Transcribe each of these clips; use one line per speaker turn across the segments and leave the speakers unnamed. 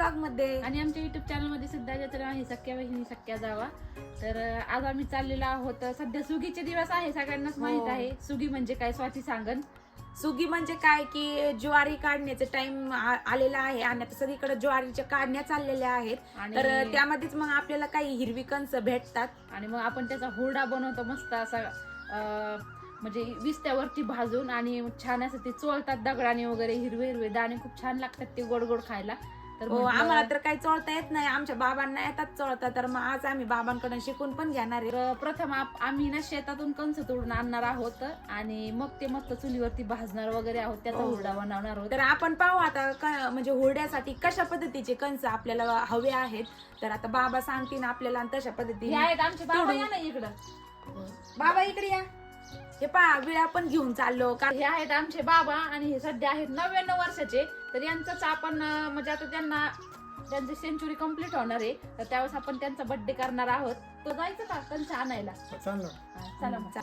ब्लॉगमध्ये.
आणि आमच्या युट्यूब चॅनलमध्ये सुद्धा जत्रा आहे सख्या बहिणी सख्या जावा. तर आज आम्ही चाललेलो आहोत सध्या सुगीचे दिवस आहे सगळ्यांनाच
हो.
माहीत आहे. सुगी म्हणजे काय स्वाती सांगन.
सुगी म्हणजे काय की ज्वारी काढण्याचा टाइम आलेला आहे. आणि आता सगळीकडे ज्वारीच्या काढण्या चाललेल्या आहेत. तर त्यामध्येच मग आपल्याला काही हिरवी कंस भेटतात.
आणि मग आपण त्याचा हुरडा बनवतो मस्त असा म्हणजे विस्त्यावरती भाजून आणि छान असं ते चोळतात दगडाने वगैरे हिरवे हिरवे दाणे खूप छान लागतात ते गोड गोड खायला. तर
हो
म्हटलं-
आम्हाला तर काही चोळता येत नाही. आमच्या बाबांना येतात चोळता तर मग आज आम्ही बाबांकडून शिकून पण घेणार आहे.
तर प्रथम आप- आम्ही ना शेतातून कंस तोडून आणणार आहोत आणि मग ते मस्त चुलीवरती भाजणार वगैरे आहोत त्याचा
हो.
हुरडा बनवणार आहोत.
तर आपण पाहू आता क- म्हणजे हुरड्यासाठी कशा पद्धतीचे कंस आपल्याला हवे आहेत. तर आता बाबा सांगतील आपल्याला आणि तशा
हे
पद्धतीने
आहेत आमचे बाबा. या ना इकडं.
बाबा इकडे या. हे पहा विळा पण घेऊन चाललो. का
हे आहेत आमचे बाबा आणि हे सध्या आहेत नव्याण्णव वर्षाचे. तर यांचंच आपण म्हणजे आता त्यांना त्यांची सेंचुरी कंप्लीट होणार आहे तर त्यावेळेस आपण त्यांचा बर्थडे करणार आहोत. तो जायचं का? कंच आणायला.
चाललं.
चला मग.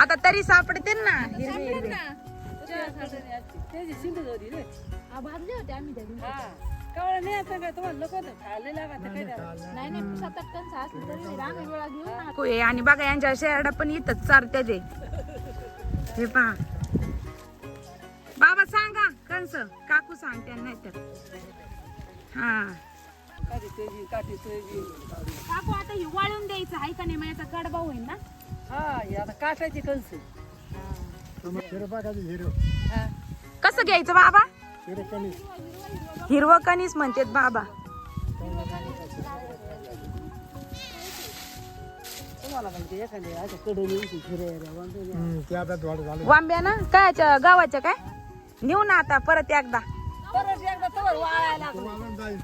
आता तरी सापडते ना. हिरवे हिरवे. होय, आणि बघा यांच्या शेरडा पण इथंच चारत्या जे. हे पहा. बाबा सांगा कंस. काकू सांगते नाही तर. हा. काकू आता ही वाळून द्यायचं आहे का नाही? माझ्याचा कडबा होईल ना?
काटायची
हिरो बघा हिरो
कसं घ्यायचं बाबा?
हिरो कमी
हिरवं कणीस म्हणतात बाबा.
तुम्हाला एखाद्या अशा कडे हिरो
ते आता वाढ झालं.
वांब्या ना? कायच्या गावाच्या काय? नेऊ ना आता परत एकदा.
परत एकदा तवर वाळायला
वाळून जाईल.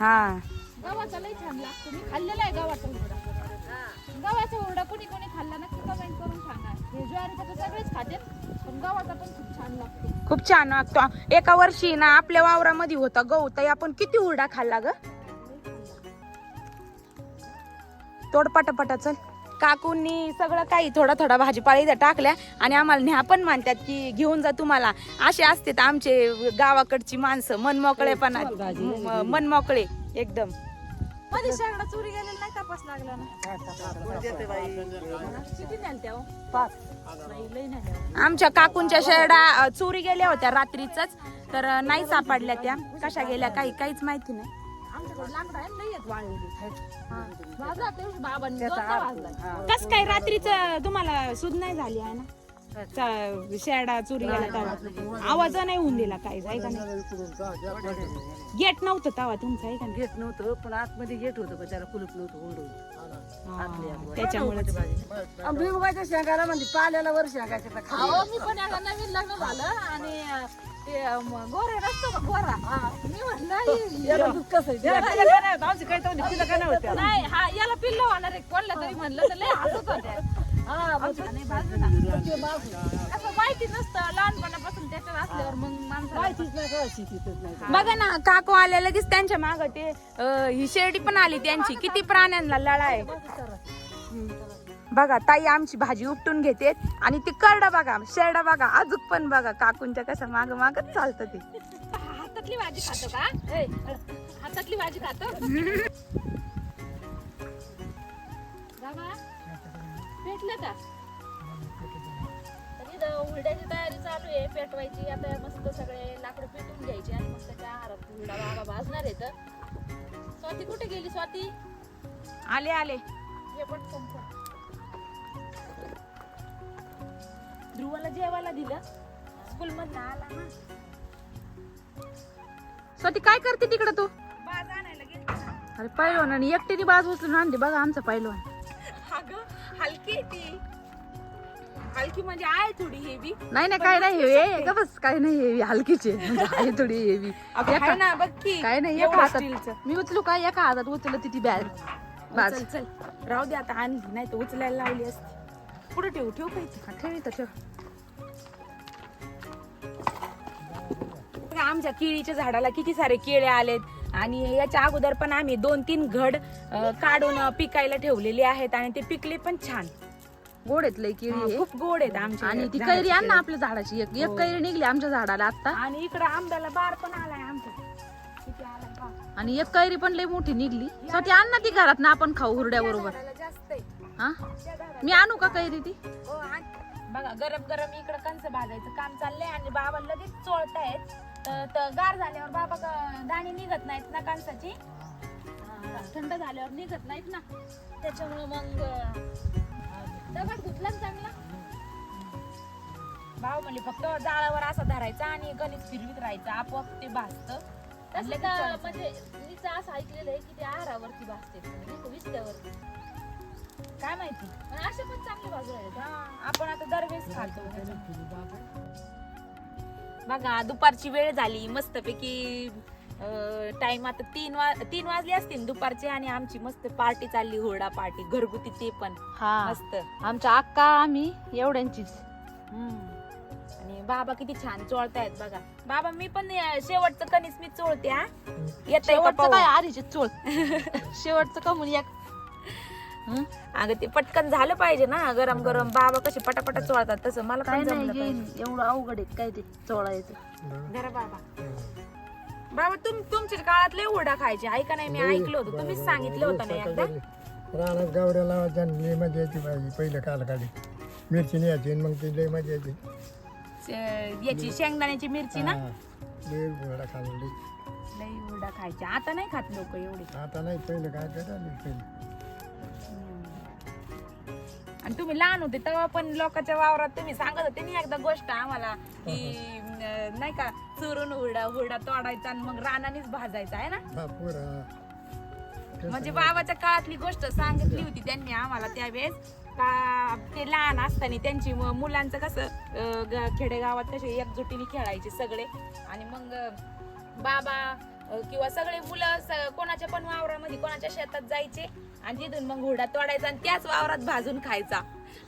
हा.
गव्हाचा लय छान लागतो. मी खाल्लेला आहे गव्हाचा हुरडा गव्हाचा हुरडा कोणी कोणी खाल्ला नक्की कमेंट करून सांगा हे ज्वारीचा तर सगळेच खातात पण गव्हाचा पण खूप छान लागतो.
खूप छान वागतो एका वर्षी ना आपल्या वावरामध्ये होता गहू ताई आपण किती हुरडा खाल्ला ग? तोड पटापटा चल. काकूंनी सगळं काही थोडा थोडा भाजीपाला इथं टाकल्या आणि आम्हाला न्या पण म्हणतात की घेऊन जा तुम्हाला. असे असते आमचे गावाकडची माणसं मनमोकळेपणा म- मनमोकळे एकदम. मध्ये शेंगडा चोरी गेलेला नाही तपास लागला ना. किती न्याल त्या हो?
पाच.
नाही.
आमच्या काकूंच्या शेरडा अ, चोरी गेल्या होत्या रात्रीच तर अ, नाही सापडल्या त्या. कशा गेल्या काही काहीच माहिती नाही.
आमच्याकडे लाकडं आहे लय आहेत वाळलेली. भाजला ते बाबांनी दोनदा भाजला
कस काय रात्रीच तुम्हाला सुध नाही झाली आहे ना? चा- शेरडा चोरी गेला तेव्हा आवाज नाही होऊन दिला काही आहे का नाही गेट नव्हतं तेव्हा तुमचं आहे का नाही
गेट नव्हतं पण आतमध्ये गेट होतं पण त्याला कुलूप नव्हतं ओढून
हा,
शेंगाला म्हणजे पाल्याला वर शेंगायच्या त्या खाली.
अहो मी पण नवीन लग्न झालं आणि अं, ते अं, म- गोरे नसतो का गोरा? मी म्हणलं ही-
याला दूध कसं आहे? नाही
हा पिल्ल होणार आहे. कोणला तरी म्हणलं तर लय हसत होत्या. असं माहिती नसतं लहानपणापासून त्याच्यात असल्यावर मग
नाही
बघा ना काकू आल्या लगेच त्यांच्या माग ते अ, ही शेरडी पण आली त्यांची. किती प्राण्यांना लळा आहे. बघा ताई आमची भाजी उपटून घेते आणि ती करडा बघा शेरडा बघा अजून पण बघा काकूंच्या कसं माग मागच चालतं ते.
हातातली भाजी खातो का? ए, हातातली भाजी खातो? पेटलं का? हुरड्याची तयारी चालू आहे पेटवायची. आता मस्त सगळे लाकडं पेटून घ्यायचे आणि मस्त त्या आहारात हुरडा बाबा भाजणार आहे तर. स्वाती कुठे गेली स्वाती?
आले आले.
हे पण संपलं.
ध्रुवाला जेवायला दिलं. स्कूल मधनं आला ना. स्वती काय करते तिकडं तू? बाज आणायला गेली. अरे पहिलवान आणि एकटीने बाज उचलून आणली बघा आमचा पहिलवान
अगं हलकी आहे ती. हलकी म्हणजे आहे थोडी हेवी
नाही नाही काय नाही हेवी का बस काय नाही हेवी हलकीचे म्हणजे आहे थोडी हेवी
आहे ना बघ की
काय नाही
एवढं
एका हातात
स्टीलचं.
मी उचलू काय एका हातात उचलत ती बॅग बाज.
चल चल.
राहू दे आता आणली नाही तर उचलायला लावली असती. पुढे ठेवू ठेवू?
हा, ठेव ठेव.
आमच्या केळीच्या झाडाला किती सारे केळे आलेत. आणि याच्या अगोदर पण आम्ही दोन तीन घड काढून पिकायला ठेवलेले आहेत आणि ते पिकले पण छान
गोड आहेत लय केळी.
खूप गोड आहेत आमच्या
आणि ती कैरी आण ना. आपल्या झाडाची एक एक
हो.
कैरी निघली आमच्या झाडाला आता
आणि इकडे आंब्याला बार पण आलाय आमच्या.
आणि एक कैरी पण लय मोठी निघली साठी आण ना ती घरात ना आपण खाऊ हुरड्या बरोबर. हा मी आणू का कैरी ती
हो. बघा गरम गरम इकडे कंच भाजायचं काम चाललंय आणि बाबा लगेच चोळतायत तर तर गार झाल्यावर बाबा दाणे निघत नाहीत ना कंसाची.
थंड झाल्यावर निघत नाहीत ना. त्याच्यामुळे मग दगड ना चांगला.
भाऊ म्हणले फक्त जाळावर असा धरायचा आणि गणित फिरवीत राहायचं आपोआप ते भाजतं
तसं
लगेच
का
चोळायचं.
म्हणजे मी तर असं ऐकलेलं आहे की ते आहारावरती भासते म्हणजे विस्त्यावरती.
काय माहिती?
पण असे पण चांगले बाजू आहेत.
आपण आता दरवेळेस खातो. बघा दुपारची वेळ झाली मस्तपैकी टाइम आता तीन वा तीन वाजले असतील दुपारचे आणि आमची मस्त पार्टी चालली हुरडा पार्टी घरगुती ते पण.
हा.
मस्त.
आमच्या अक्का आम्ही एवढ्यांचीच.
हम्म. आणि बाबा किती छान चोळतायत बघा. बाबा मी पण अं, शेवटचं कणीस मी चोळते हा. येत
शेवटचं काय? आधीचे चोळ. शेवटचं कमून एक हं?
अगं ते पटकन झालं पाहिजे ना गरम गरम बाबा कसे पटापटा चोळतात तसं. मला
काय
पण
नाही
पाहिजे.
एवढं अवघड आहे काय ते चोळायचं.
जरा बाबा. बाबा तुम तुमच्या काळात लय हुरडा खायचे. ऐका नाही मी ऐकलं होतं. तुम्हीच सांगितलं होतं ना एकदा.
रानात गावड्या लावायच्या आणि लय मजा यायची पाहिजे पहिलं काल काढी मिरची न्यायची आणि मग ती लय मजा यायची
श- याची शेंगदाण्याची मिरची ना?
हा, लय गोडा खाल्ला. लय.
लय हुरडा खायचे आता नाही खात लोक एवढे.
आता नाही पहिलं काय करायला पहिलं
आणि तुम्ही लहान होते तेव्हा पण लोकांच्या वावरात तुम्ही सांगत होते ना एकदा गोष्ट आम्हाला की अं, नाही का चुरून हुरडा हुरडा तोडायचा आणि मग रानानेच भाजायचा आहे ना?
हा
म्हणजे बाबाच्या काळातली गोष्ट सांगितली होती त्यांनी आम्हाला त्यावेळेस का ते लहान असताना त्यांची म- मुलांचं कसं अं, ग- खेडेगावात कसे एकजुटीने खेळायचे सगळे. आणि मग अं, बाबा अं, किंवा सगळे मुलं स- कोणाच्या पण वावरामध्ये कोणाच्या शेतात जायचे आणि तिथून मग हुरडा तोडायचा आणि त्याच वावरात भाजून खायचा.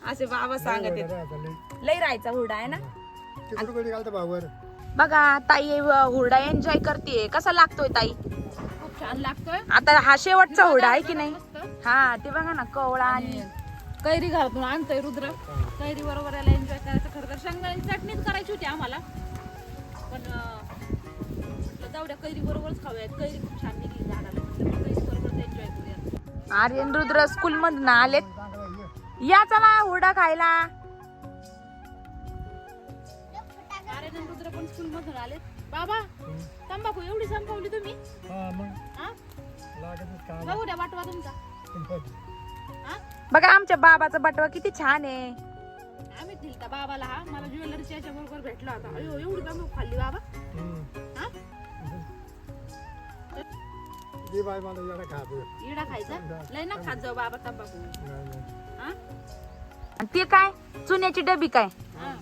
असे बाबा सांगत आहेत.
लय
लय. राहायचा हुरडा आहे ना?
घालतं
बघा ताई हुरडा एन्जॉय करते कसा लागतोय ताई?
खूप छान लागतोय.
आता हा शेवटचा हुरडा आहे की नाही. हा ते बघा ना कवळा आणि
कैरी घरातून आणतोय रुद्र. कैरी बरोबर याला एन्जॉय करायचं खरं तर. शेंगदाण्याची चटणीच करायची होती आम्हाला. पण जाऊ द्या कैरी बरोबरच खाऊयात. कैरी खूप छान निघली झाडाला.
आर्यन रुद्र स्कूल मधून आलेत. या चला हुरडा खायला.
अरे ना रुद्र पण स्कूल मधून आले बाबा तंबाखू एवढी संपवली तुम्ही?
हा मग.
हा?
लागतच काम
बघू द्या वाटवा तुमचा. हा?
बघा आमच्या बाबाचा बटवा किती छान आहे.
आम्ही दिलता बाबाला हा. मला ज्वेलरीच्या याच्या बरोबर भेटला होता. अयो एवढी तंबाखू खाल्ली बाबा.
दे बाय मला जरा खातो
इडा खायचा? लय ना खात जाऊ बाबा तंबाखू. हा?
आणि ते काय? चुन्याची डबी काय?
हा.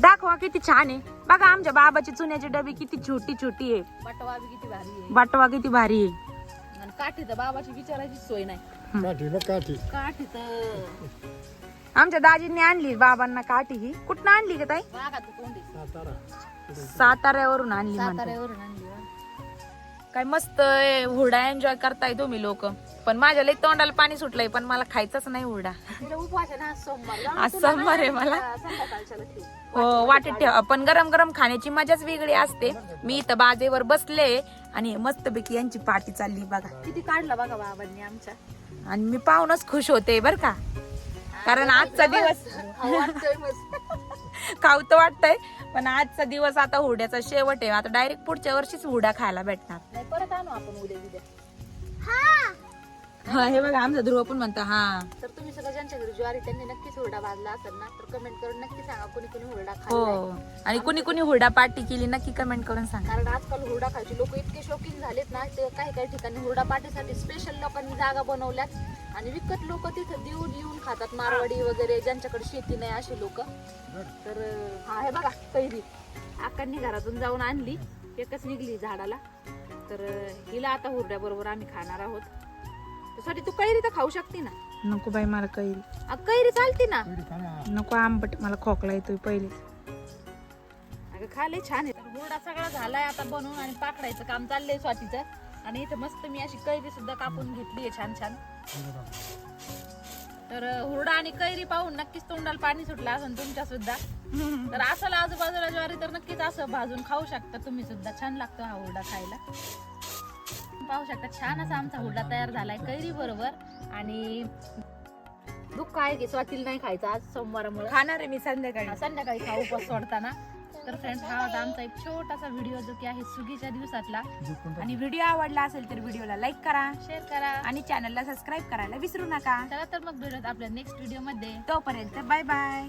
दाखवा किती छान आहे. बघा आमच्या बाबाची चुन्याची डबी किती छोटी छोटी आहे.
बटवा बी किती भारी आहे.
बटवा किती भारी आहे.
आणि काठी तर बाबाची विचारायची सोय नाही.
काठी काठी.
काठी तर
आमच्या दाजींनी आणली बाबांना काठी ही. कुठनं आणली का ताई?
सातारा.
साताऱ्यावरून आणली म्हणते.
साताऱ्यावरून आणली.
काय मस्त आहे, हुरडा एन्जॉय करताय तुम्ही लोक. पण माझ्या लई तोंडाला पाणी सुटलंय पण मला खायचंच नाही हुरडा.
ना आज सोमवार.
आहे मला. हो वाटेत ठेवा. पण गरम गरम खाण्याची मजाच वेगळी असते. मी इथं बाजेवर बसले आणि मस्तपैकी यांची पार्टी चालली बघा.
किती काढला बघा बाबांनी आमच्या.
आणि मी पाहूनच खुश होते बर का. कारण आजचा दिवस
खाऊ वाटतोय
पण आजचा दिवस आता हुड्याचा शेवट आहे. आता डायरेक्ट पुढच्या वर्षीच हुडा खायला भेटणार.
नाही परत आणू आपण उद्या उद्या
हा हे बघा आमचा ध्रुव पण म्हणतो हा.
तर तुम्ही सगळं ज्यांच्या घरी ज्वारी त्यांनी नक्कीच हुरडा भाजला असेल ना तर कमेंट करून नक्की सांगा कोणी कोणी हुरडा
हो
खाल्लाय
आणि कुणी कुणी हुरडा पार्टी केली नक्की कमेंट करून सांगा.
कारण आजकाल हुरडा खायचे लोक इतके शौकीन झालेत ना ते काही काही ठिकाणी हुरडा पार्टीसाठी स्पेशल लोकांनी जागा बनवल्यात. आणि विकत लोक तिथं देऊन येऊन खातात मारवाडी वगैरे ज्यांच्याकडे शेती नाही असे लोक. तर हा हे बघा कैरी. आकांनी घरातून जाऊन आणली एकच निघली झाडाला. तर हिला आता हुरड्या बरोबर आम्ही खाणार आहोत. साठी तू कैरी तर खाऊ शकते ना.
नको बाई मला कैरी.
अ, कैरी चालते ना.
नको आंबट मला खोकला येतोय पहिले.
अगं खाले छान आहे. तर हुरडा सगळा झालाय आता बनवून आणि पाकडायचं काम चाललंय स्वातीचं. आणि इथं मस्त मी अशी कैरी सुद्धा कापून घेतली आहे छान छान. तर हुरडा आणि कैरी पाहून नक्कीच तोंडाला पाणी सुटलं असं तुमच्या सुद्धा. तर असं आजूबाजूला ज्वारी तर नक्कीच असं भाजून खाऊ शकता तुम्ही सुद्धा. छान लागतो हा हुरडा खायला. पाहू शकता छान असा आमचा हुरडा तयार झालाय कैरी बरोबर. आणि दुःख आहे की स्वातीला नाही खायचं आज सोमवारामुळे.
खाणार आहे मी संध्याकाळी.
संध्याकाळी खा उपवास सोडताना. तर फ्रेंड्स हा होता आमचा एक छोटासा व्हिडिओ जो की आहे सुगीच्या दिवसातला.
आणि व्हिडिओ आवडला असेल तर व्हिडिओला लाईक करा
शेअर करा.
आणि चॅनलला सबस्क्राईब करायला विसरू नका.
चला तर मग भेटत आपल्या नेक्स्ट व्हिडिओमध्ये.
तोपर्यंत बाय बाय